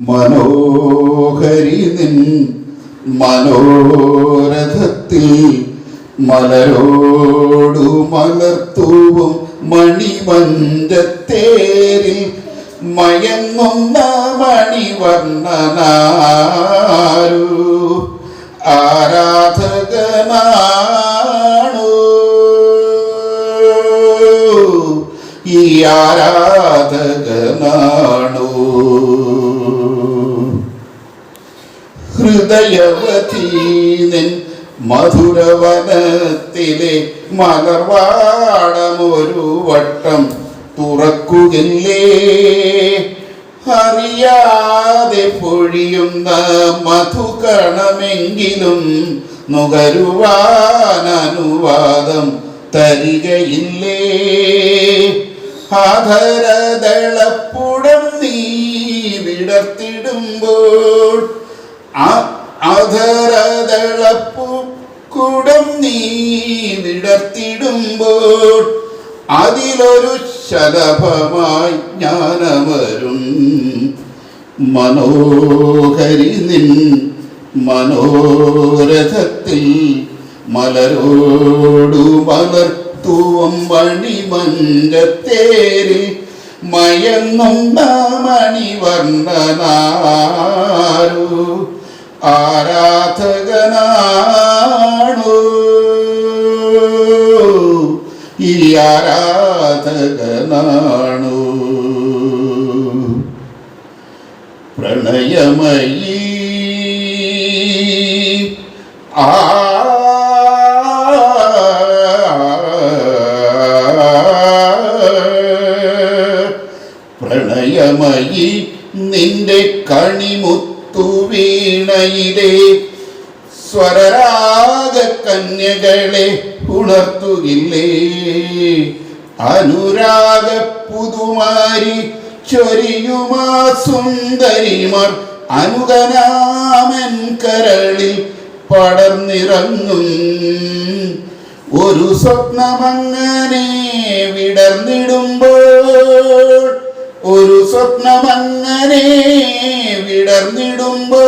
മനോഹരി നിൻ മനോരഥത്തിൽ മലരോടു മലർത്തൂവും മണിമഞ്ചത്തേരിൽ മയങ്ങുന്ന മണിവർണനാരു ആരാധകനാണു. ഈ ആരാധകനാണു. ഹൃദയവതീനൻ മധുരവനത്തിലെ മലർവാടമൊരു വട്ടം തുറക്കുകല്ലേ? അറിയാതെ പൊഴിയുന്ന മധുകണമെങ്കിലും നുകരുവാൻ അനുവാദം തരികയില്ലേ? ആധരതളപ്പുടം നീ വിടർത്തിടുമ്പോൾ ആ- അധരദളപ്പു കുടം നീ വിടർത്തിടുമ്പോൾ അതിലൊരു ശലഭമായി ജ്ഞാനമരും മനോഹരി നിൻ മനോരഥത്തിൽ മലരോടു മലർത്തുവം മണിമഞ്ചത്തേരിൽ മയങ്ങുന്ന മണിവർണനാരു. ആരാധകനാണു? ഈ ആരാധകനാണു? പ്രണയമയി ആ പ്രണയമയി നിന്റെ കണിമുത്തു വീണയിലെ സ്വരരാഗ കന്യകളെ ഉണർത്തുകില്ലേ? അനുരാഗ പുതുമാരി ചൊരിയുമാ സുന്ദരിമാർ അനുഗനാമൻ കരളിൽ പടർന്നിറങ്ങും. ഒരു സ്വപ്നമങ്ങനെ വിടർന്നിടുമ്പോൾ ഒരു സ്വപ്നമങ്ങനെ വിടർന്നിടുമ്പോൾ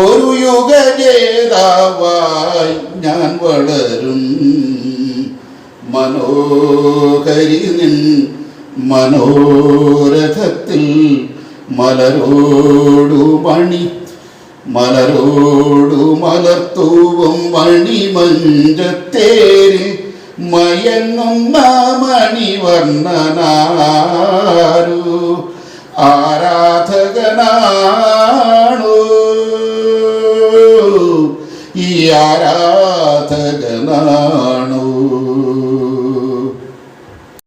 ഒരു യുഗജേതാവായി ഞാൻ വളരും. മനോഹരി നിൻ മനോരഥത്തിൽ മലരോടു മണി മലരോടു മലർത്തൂവും മണിമഞ്ചത്തേരിൽ മയങ്ങുന്ന മണിവർണനാരു. ആരാധകനാണു. ഈ ആരാധകനാണു.